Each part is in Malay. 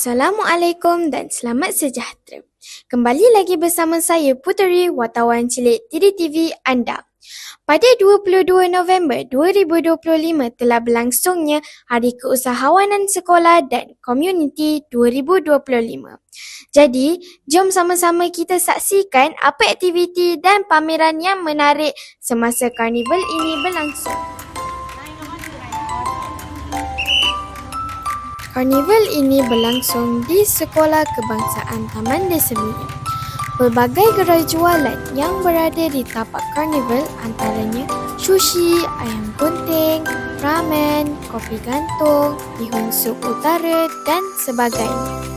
Assalamualaikum dan selamat sejahtera. Kembali lagi bersama saya Puteri, wartawan cilik TDTV anda. Pada 22 November 2025 telah berlangsungnya Hari Keusahawanan Sekolah dan Komuniti 2025. Jadi, jom sama-sama kita saksikan apa aktiviti dan pameran yang menarik semasa karnival ini berlangsung. Karnival ini berlangsung di Sekolah Kebangsaan Taman Desa Miriam. Pelbagai gerai jualan yang berada di tapak karnival antaranya sushi, ayam gunting, ramen, kopi gantung, bihun sup utara dan sebagainya.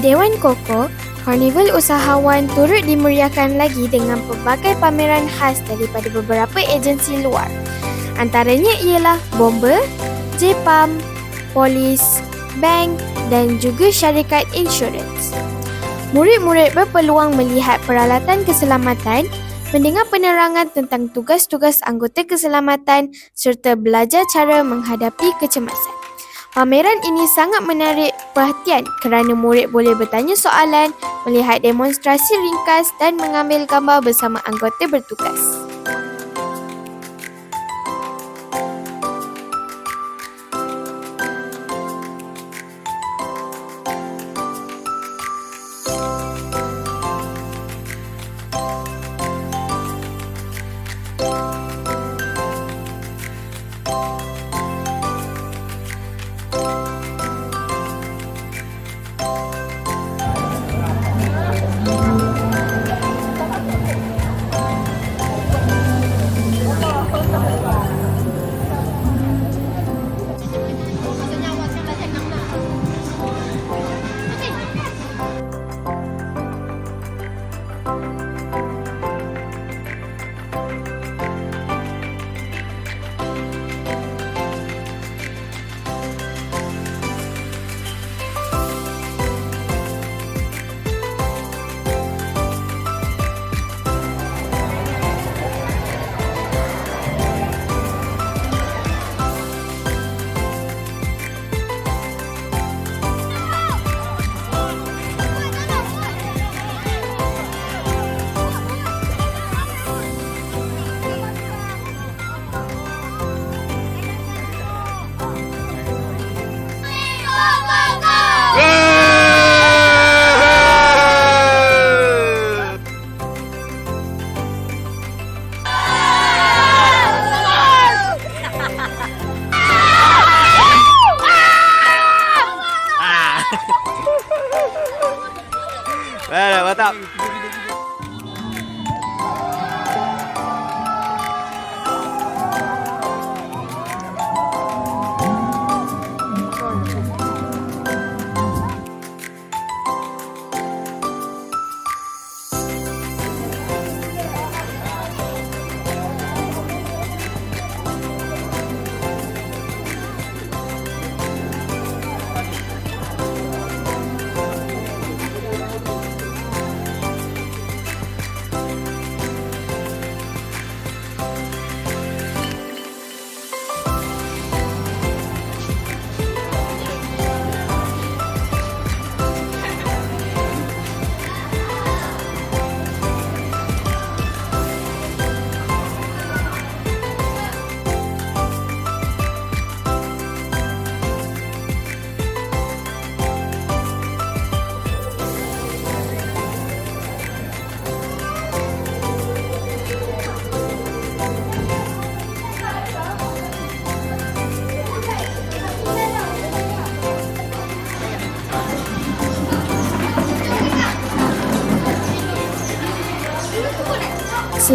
Dewan Koko, Karnival Usahawan turut dimeriahkan lagi dengan pelbagai pameran khas daripada beberapa agensi luar. Antaranya ialah bomba, Jepam, polis, bank dan juga syarikat insurans. Murid-murid berpeluang melihat peralatan keselamatan, mendengar penerangan tentang tugas-tugas anggota keselamatan serta belajar cara menghadapi kecemasan. Pameran ini sangat menarik perhatian kerana murid boleh bertanya soalan, melihat demonstrasi ringkas dan mengambil gambar bersama anggota bertugas.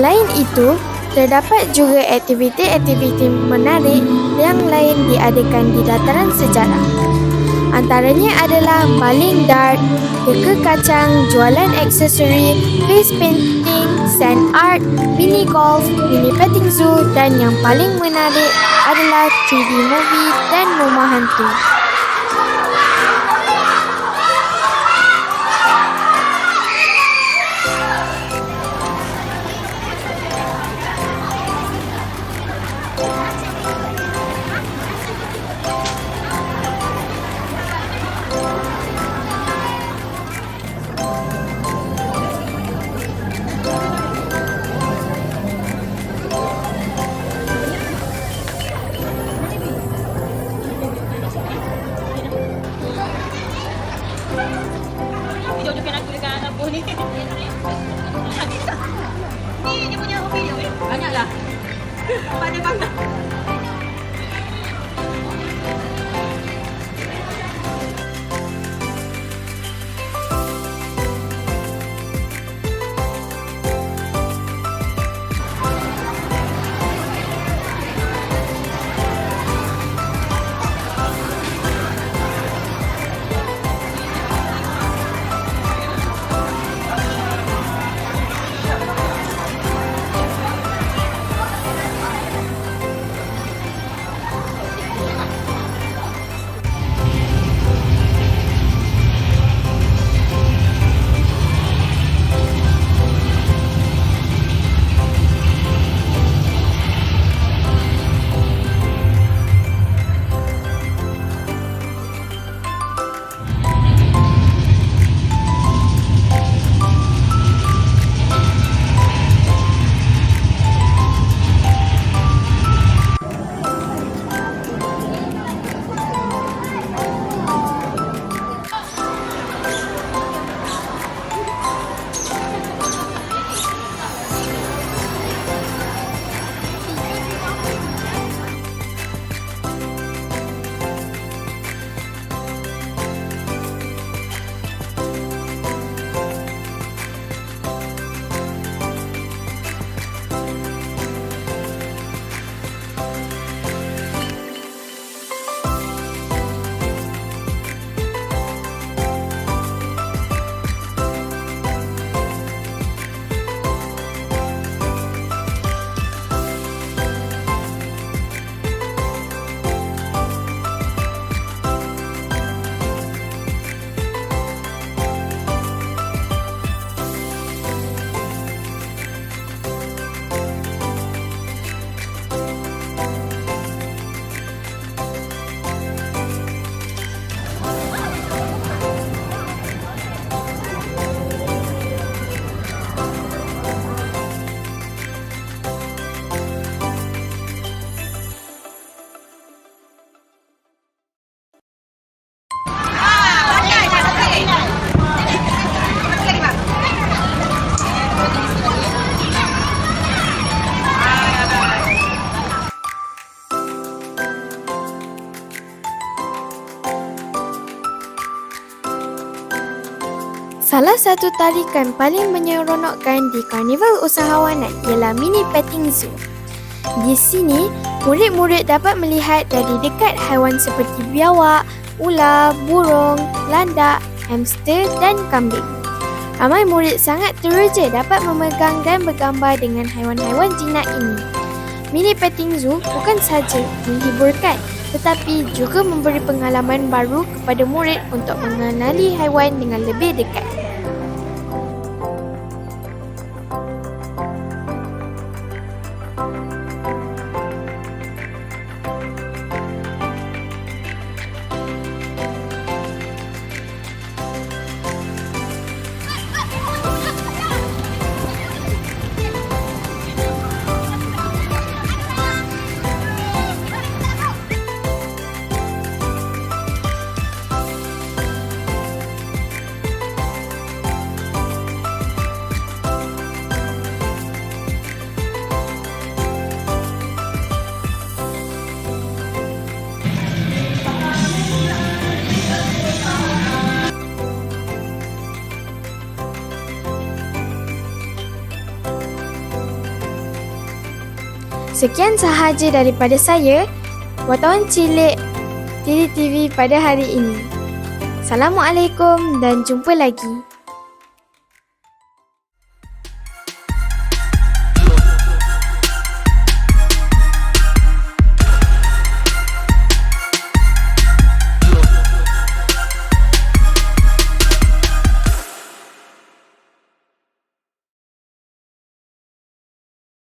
Selain itu, terdapat juga aktiviti-aktiviti menarik yang lain diadakan di dataran sejarah. Antaranya adalah baling dart, reka kacang, jualan aksesori, face painting, sand art, mini golf, mini petting zoo dan yang paling menarik adalah 3D movie dan rumah hantu. Salah satu tarikan paling menyeronokkan di Karnival Usahawanan ialah Mini Petting Zoo. Di sini, murid-murid dapat melihat dari dekat haiwan seperti biawak, ular, burung, landak, hamster dan kambing. Ramai murid sangat teruja dapat memegang dan bergambar dengan haiwan-haiwan jinak ini. Mini Petting Zoo bukan sahaja menghiburkan tetapi juga memberi pengalaman baru kepada murid untuk mengenali haiwan dengan lebih dekat. Sekian sahaja daripada saya, wartawan cilik Tiri TV pada hari ini. Assalamualaikum dan jumpa lagi.